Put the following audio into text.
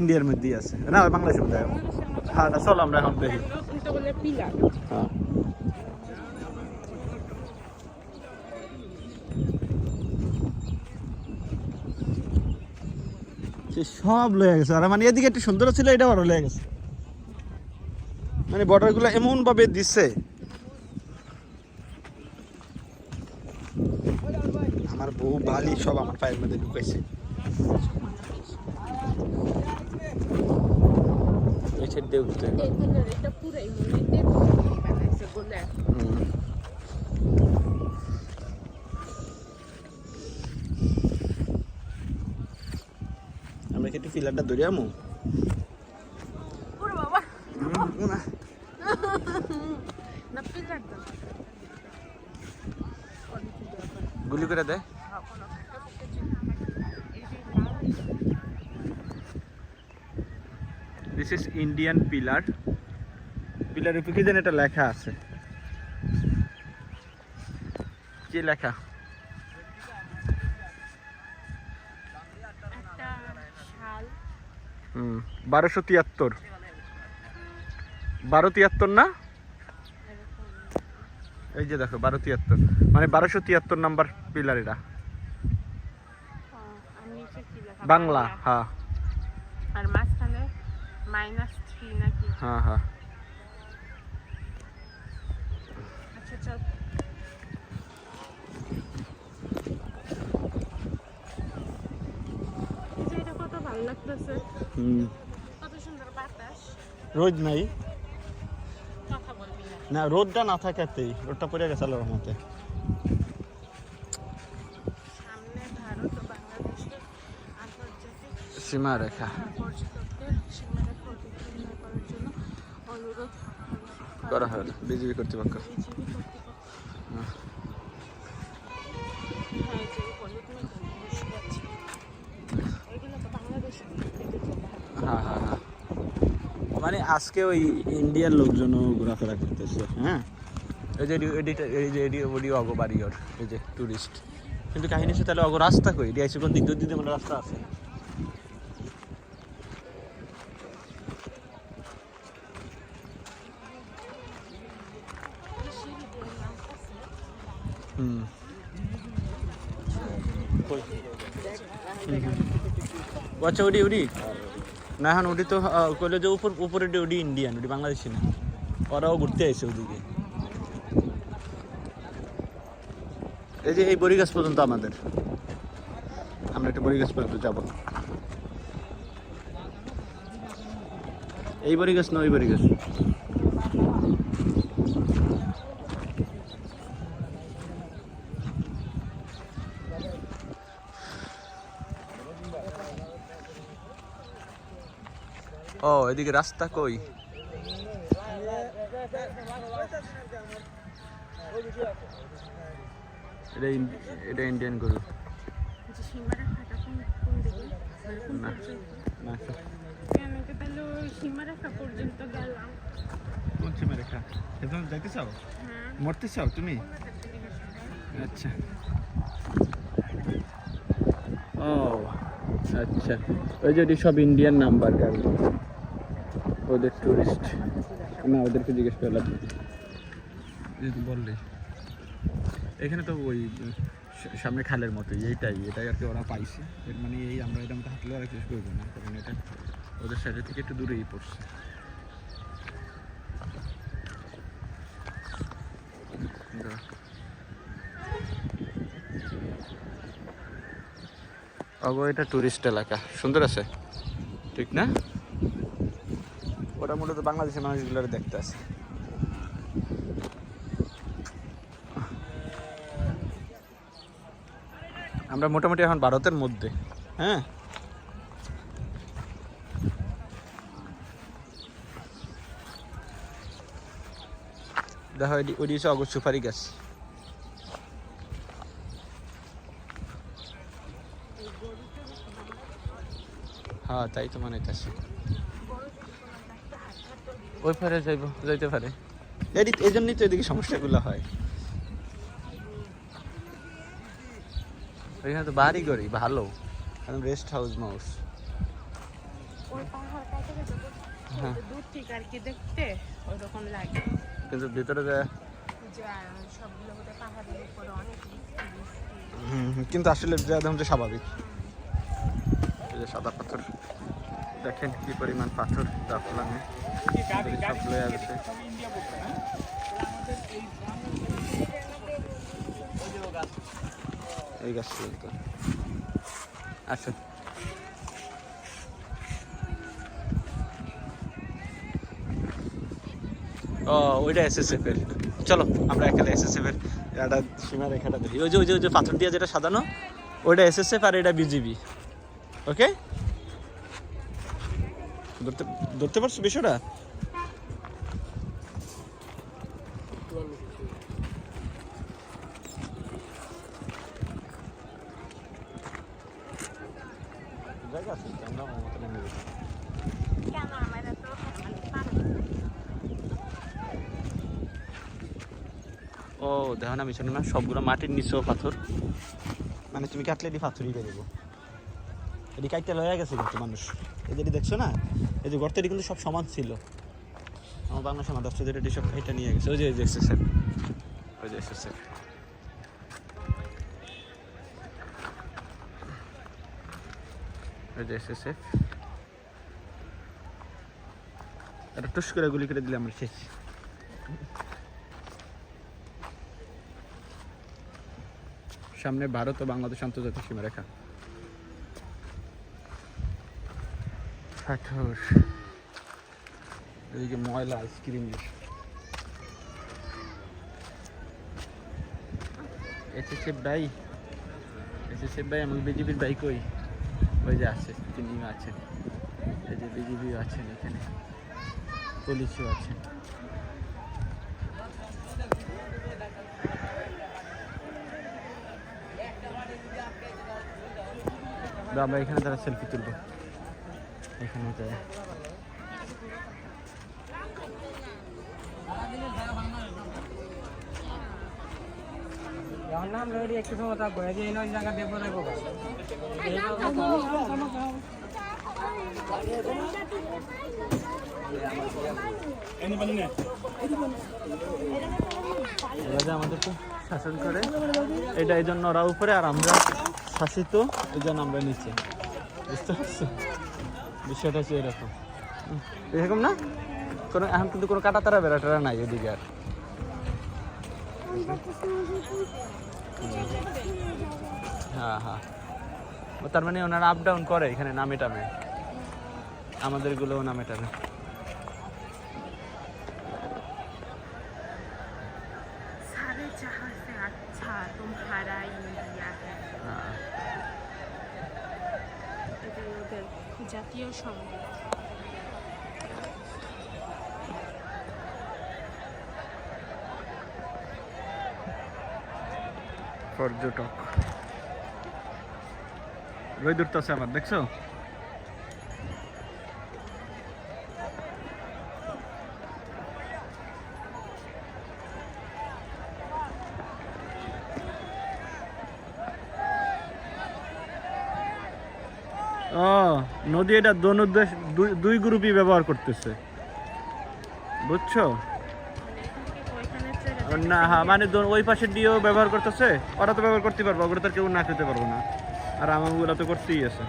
ইন্ডিয়ার মধ্যেই আছে। না বাংলাদেশের মধ্যে। হ্যাঁ না, চলো আমরা এখন দেখি। সব লয়ে গেছে। আর মানে এদিকে একটু সুন্দর ছিল এটা আরও লয়ে গেছে। মানে বর্ডারগুলো এমন ভাবে দিচ্ছে আমার বউ বালি সব আমার পায়ের মধ্যে ঢুকাইছে। সাইড দিয়ে উঠতে। আমরা কি একটু ফিলারটা ধরে আমু গুলি করে দে। দিস ইজ ইন্ডিয়ান পিলার পিলারের উপরে কি যেন একটা লেখা আছে। কি লেখা? হুম বারোশো তিয়াত্তর। বারো তিয়াত্তর না? এই যে দেখো বারো তিয়াত্তর। মানে বারোশো তিয়াত্তর নাম্বার পিলার এটা লেখা। বাংলা হ্যাঁ। মাইনাস থ্রি নাকি? হ্যাঁ হ্যাঁ। আচ্ছা চল। রোদ নাই। না। রোদটা না থাকাতেই রোদটা পড়ে গেছে আল্লাহর রহমতে। সীমা রেখা পর্যটকদের সীমারেখা অতিক্রম না করার জন্য করা হলো বিজেপি কর্তৃপক্ষ। হ্যাঁ হ্যাঁ হ্যাঁ। হ্যাঁ মানে আজকে ওই ইন্ডিয়ার লোকজনও ঘোরাফেরা করতেছে হ্যাঁ? এই যে এই যে এডি অগো বাড়িওর এই যে টুরিস্ট কিন্তু কাহিনী হচ্ছে তাহলে অগো রাস্তা কই? এডি আইসে কোন দিক? দিয়ে মানে রাস্তা আছে। হুম। আচ্ছা ওডি ওডি না, এখন ওডি তো কইলো যে উপর, উপরে ওডি ইন্ডিয়ান ওডি বাংলাদেশি না। ওরাও ঘুরতে আইছে ওদিকে। এই যে এই বরিগাছ পর্যন্ত আমাদের। আমরা একটু বরিগাছ পর্যন্ত যাব। এই বরিগাছ না ওই বরিগাছ ও এদিকে রাস্তা কই? এটা এটা ইন্ডিয়ান গরু। না। না কেন সীমারেখা যাইতে চাও? হ্যাঁ। মরতে চাও তুমি? আচ্ছা। ও আচ্ছা। ওই যে সব ইন্ডিয়ান নাম্বার গাড়ি ওদের টুরিস্ট না ওদেরকে জিজ্ঞেস করলাম যেহেতু বললে। এখানে তো ওই সামনে খালের মতো এইটাই এটাই আর কি ওরা পাইছে। এর মানে এই আমরা এটা মতো হাঁটলে আর কিছু করব না কারণ এটা ওদের সাইডে থেকে একটু দূরেই পড়ছে। অগো এটা টুরিস্ট এলাকা। সুন্দর আছে? ঠিক না? ওটা মূলত বাংলাদেশের মানুষগুলো দেখতে আসে। আমরা মোটামুটি এখন ভারতের মধ্যে হ্যাঁ? দেখো ওটি হচ্ছে অগর সুপারি গাছ। হ্যাঁ তাই তো মনে ওই পারে যাইব যাইতে পারে। এই জন্যই তো এদিকে সমস্যাগুলো হয়। এখানে তো বাড়ি করি ভালো রেস্ট হাউস মাউস হ্যাঁ। দূর থেকে আর কি দেখতে ওরকম লাগে। কিন্তু ভিতরে যে যে আহ, সবগুলো বোধহয় পাহাড়ের উপরে অনেক বৃষ্টি বৃষ্টি হুম, কিন্তু আসলে যা দেখুন যে স্বাভাবিক। এই যে সাদা পাথর দেখেন কি পরিমাণ পাথর জাফলংয়ে এই আচ্ছা। ও, ওইটা এসএসএফ এর। চলো, আমরা এখানে এসএসএফ এর একটা সীমা রেখাটা দেখি। ওই যে ওই যে ওই যে পাথর দিয়ে যেটা সাজানো, ওইটা এসএসএফ আর এটা বিজিবি ওকে ধরতে ধরতে পারছ বিষয়টা? ও দেখো না মিশন না সবগুলো মাটির নিচেও পাথর। মানে তুমি কাটলে এটি পাথরই বেরোবো। এটি কাটতে লয়ে গেছে কিন্তু মানুষ। যেটি দেখছ না? এই যে গর্তটি কিন্তু সব সমান ছিল। আমার বাংলা সমাজ যেটা এটি সব এটা নিয়ে গেছে। ওই যে দেখছে স্যার ওই যে এসেছে ওই যে এসেছে এটা টুস করে গুলি করে দিলে আমরা শেষ। সামনে ভারত ও বাংলাদেশ আন্তর্জাতিক সীমারেখা। পাথর এদিকে ময়লা আইসক্রিম এসএসএফ ওই যে আছে আছেন। এই যে বিজেপিও আছেন এখানে। পুলিশও আছেন। আমরা এখানে তারা সেলফি তুলবো। এখানে যাই এখন নাম রেডি একটু সময় থাকব। এই যে এই নয় জায়গা দেবো রাখব এরা আমাদেরকে শাসন করে এটা এই জন্য ওরা উপরে আর আমরা শাসিত এই জন্য আমরা নিচে। বুঝতে পারছ বিষয়টা হচ্ছে এরকম। এরকম না? কোনো এখন কিন্তু কোনো কাটা তারা বেড়া টেরা নাই এদিকে আর। হ্যাঁ হ্যাঁ। তার মানে ওনারা আপ ডাউন করে এখানে নামে টামে। আমাদেরগুলোও নামে টামে। জাতীয় সংগীত পর্যটক। রই আছে আমার দেখছ? ও, নদী এটা দোন উদ্দেশ্য দুই- গ্রুপই ব্যবহার করতেছে। বুঝছ? না হ্যাঁ মানে ওই পাশে দিয়েও ব্যবহার করতেছে, ওরা তো ব্যবহার করতে পারব, ওগুলো তো কেউ না খেতে পারব না। আর আমাগুলো তো করতেই আছে।